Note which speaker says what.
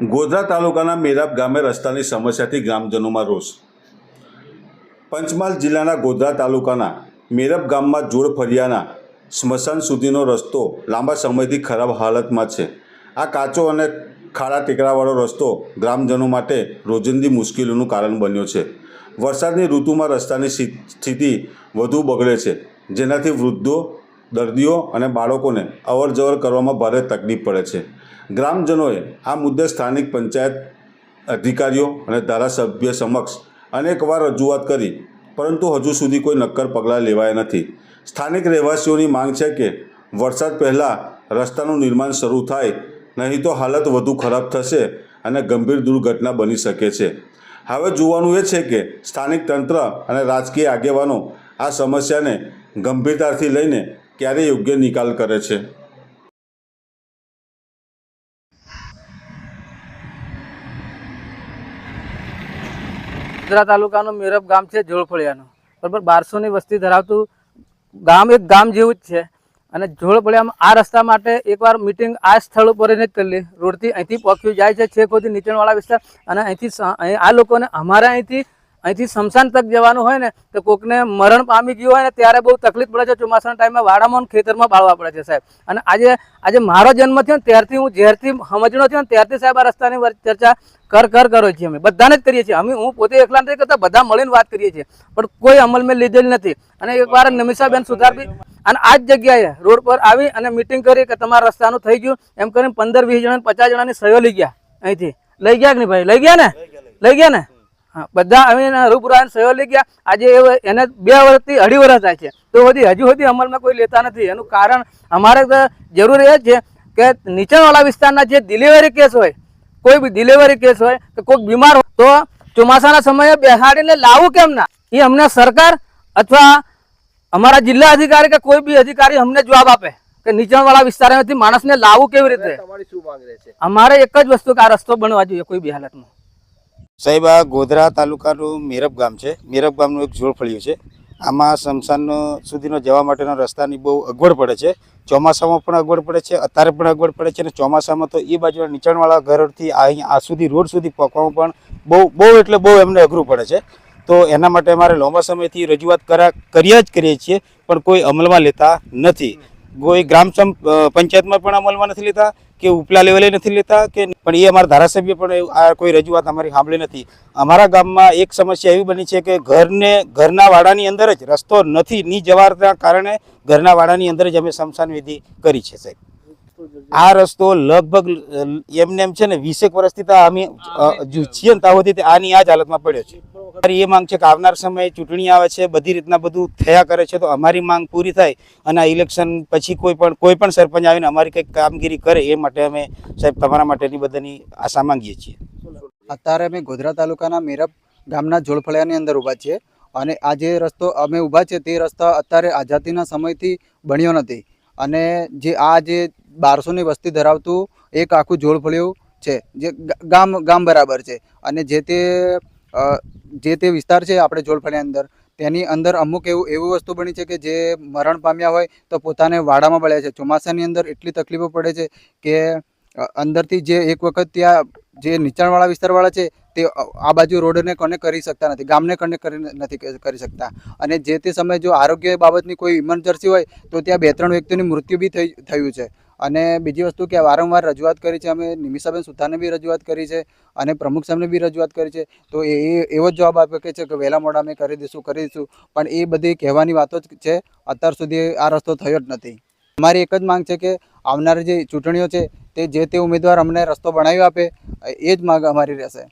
Speaker 1: ગોધરા તાલુકાના મેરાબ ગામે રસ્તાની સમસ્યાથી ગ્રામજનોમાં રોષ. પંચમહાલ જિલ્લાના ગોધરા તાલુકાના મેરબ ગામમાં જોડ ફરિયાના સ્મશાન સુધીનો રસ્તો લાંબા સમયથી ખરાબ હાલતમાં છે. આ કાચો અને ખાડા ટેકરાવાળો રસ્તો ગ્રામજનો માટે રોજિંદી મુશ્કેલીનું કારણ બન્યો છે. વરસાદની ઋતુમાં રસ્તાની સ્થિ- સ્થિતિ વધુ બગડે છે. જેનાથી વૃદ્ધો દર્દીઓ અને બાળકોને અવરજવર કરવામાં ભારે તકલીફ પડે છે. ગ્રામજનોએ આ મુદ્દે સ્થાનિક પંચાયત અધિકારીઓ અને ધારાસભ્ય સમક્ષ અનેકવાર રજૂઆત કરી, પરંતુ હજુ સુધી કોઈ નક્કર પગલાં લેવાયા નથી. સ્થાનિક રહેવાસીઓની માંગ છે કે વરસાદ પહેલાં રસ્તાનું નિર્માણ શરૂ થાય, નહીં તો હાલત વધુ ખરાબ થશે અને ગંભીર દુર્ઘટના બની શકે છે. હવે જોવાનું એ છે કે સ્થાનિક તંત્ર અને રાજકીય આગેવાનો આ સમસ્યાને ગંભીરતાથી લઈને ક્યારે યોગ્ય નિકાલ કરે છે?
Speaker 2: ગોધરા તાલુકાનું મેરબ ગામ છે જોળફળિયાનું બરાબર, બારસોની વસ્તી ધરાવતું ગામ એક ગામ જેવું જ છે. અને જોળફળિયામાં આ રસ્તા માટે એકવાર મિટિંગ આ સ્થળ ઉપર જ કરેલી રોડથી અહીંથી પોખ્યું જાય છે, છેક સુધી નીચાણવાળા વિસ્તાર. અને અહીંથી અહીં આ લોકોને, અમારા અહીંથી અહીંથી સ્મશાન તક જવાનું હોય ને તો કોકને મરણ પામી ગયું હોય ને ત્યારે બહુ તકલીફ પડે છે. ચોમાસાના ટાઈમમાં વાડામાં ખેતરમાં બાળવા પડે છે સાહેબ. અને આજે આજે મારો જન્મ થયો ને ત્યારથી હું જ્યારથી સમજણો થયો ને ત્યારથી સાહેબ આ રસ્તાની ચર્ચા કર કર કરો છીએ અમે. બધાને જ કરીએ છીએ. અમે હું પોતે એકલા નથી કરતા બધા મળીને વાત કરીએ છીએ. પણ કોઈ અમલ મેં લીધેલ નથી. અને એકવાર નમિષાબેન સુધારવી અને આ જ જગ્યાએ રોડ પર આવી અને મિટિંગ કરી કે તમારા રસ્તાનું થઈ ગયું. એમ કરીને પંદર વીસ જણા પચાસ જણાની સહયો લઈ ગયા અહીંથી. લઈ ગયા કે નહીં ભાઈ? લઈ ગયા ને? લઈ ગયા ને? બધા અમે રૂપરાન સહયો લઈ ગયા. આજે એને બે વર્ષથી અઢી વર્ષ થાય છે. તો હજી હજુ સુધી અમલમાં કોઈ લેતા નથી. એનું કારણ અમારે જરૂર એ છે કે નીચાણવાળા વિસ્તારના જે ડિલિવરી કેસ હોય કોઈ બી ડિલિવરી કેસ હોય કે કોઈ બીમાર હોય તો ચોમાસાના સમયે બેસાડીને લાવવું કેમ ના? એ અમને સરકાર અથવા અમારા જિલ્લા અધિકારી કે કોઈ બી અધિકારી અમને જવાબ આપે કે નીચાણવાળા વિસ્તારમાંથી માણસને લાવવું કેવી રીતે? અમારે એક જ વસ્તુ કે આ રસ્તો બનવા જોઈએ કોઈ બી હાલતમાં.
Speaker 3: સાહેબ, આ ગોધરા તાલુકાનું મેરબ ગામ છે. મેરબ ગામનું એક જોડ ફળિયું છે. આમાં સ્મશાનનો સુધીનો જવા માટેનો રસ્તાની બહુ અગવડ પડે છે. ચોમાસામાં પણ અગવડ પડે છે, અત્યારે પણ અગવડ પડે છે અને ચોમાસામાં તો એ બાજુના નીચાણવાળા ઘરથી અહીં આ સુધી, રોડ સુધી પહોંચવામાં પણ બહુ બહુ એટલે બહુ એમને અઘરું પડે છે. તો એના માટે અમારે લાંબા સમયથી રજૂઆત કરા, કર્યા જ કરીએ છીએ, પણ કોઈ અમલમાં લેતા નથી. કોઈ ગ્રામ પંચાયતમાં પણ અમલમાં નથી લેતા, કે ઉપલા લેવલે નથી લેતા, કે પણ એ અમારા ધારાસભ્ય પણ આ કોઈ રજૂઆત અમારી સાંભળી નથી. અમારા ગામમાં એક સમસ્યા એવી બની છે કે ઘરને, ઘરના વાડાની અંદર જ રસ્તો નથી, ની જવાના કારણે ઘરના વાડાની અંદર જ અમે શમશાન વિધિ કરી છે, સાહેબ. આ રસ્તો લગભગ એમને એમ છે ને વીસેક વર્ષથી તો અમે છીએ. ને ત્યાં સુધી તે આની આ જ હાલતમાં પડ્યો છે. અમારી એ માંગ છે કે આવનાર સમયે ચૂંટણી આવે છે બધી રીતના બધું થયા કરે છે તો અમારી માંગ પૂરી થાય અને આ ઇલેક્શન પછી કોઈ પણ કોઈ પણ સરપંચ આવીને અમારી કંઈક કામગીરી કરે એ માટે અમે સાહેબ તમારા માટેની બધાની આશા માંગીએ છીએ.
Speaker 4: અત્યારે અમે ગોધરા તાલુકાના મેરપ ગામના જોડફળિયાની અંદર ઊભા છીએ અને આ જે રસ્તો અમે ઊભા છે તે રસ્તા અત્યારે આઝાદીના સમયથી બન્યો નથી. અને જે આ જે બારસોની વસ્તી ધરાવતું એક આખું જોડફળિયું છે, જે ગામ ગામ બરાબર છે. અને જે તે જે તે વિસ્તાર છે આપણે જોડફળિયા અંદર, તેની અંદર અમુક એવું એવું વસ્તુ બની છે કે જે મરણ પામ્યા હોય તો પોતાને વાડામાં બળ્યા છે. ચોમાસાની અંદર એટલી તકલીફો પડે છે કે અંદરથી જે એક વખત ત્યાં જે નીચાણવાળા વિસ્તારવાળા છે, તે આ બાજુ રોડને કનેક્ટ કરી શકતા નથી, ગામને કનેક્ટ કરી નથી કરી શકતા. અને જે તે સમયે જો આરોગ્ય બાબતની કોઈ ઇમરજન્સી હોય, તો ત્યાં બે ત્રણ વ્યક્તિની મૃત્યુ બી થઈ, થયું છે. અને બીજી વસ્તુ કે વારંવાર રજૂઆત કરી છે, અમે નિમિષાબેન સુથારને બી રજૂઆત કરી છે, અને પ્રમુખ સાહેબને બી રજૂઆત કરી છે. તો એ એવો જ જવાબ આપે છે કે વહેલા મોડા અમે કરી દઈશું કરી દઈશું. પણ એ બધી કહેવાની વાતો જ છે, અત્યાર સુધી આ રસ્તો થયો જ નથી. અમારી એક જ માંગ છે કે આવનારી જે ચૂંટણીઓ છે તે જે તે ઉમેદવાર અમને રસ્તો બનાવી આપે એ જ માગ અમારી રહેશે.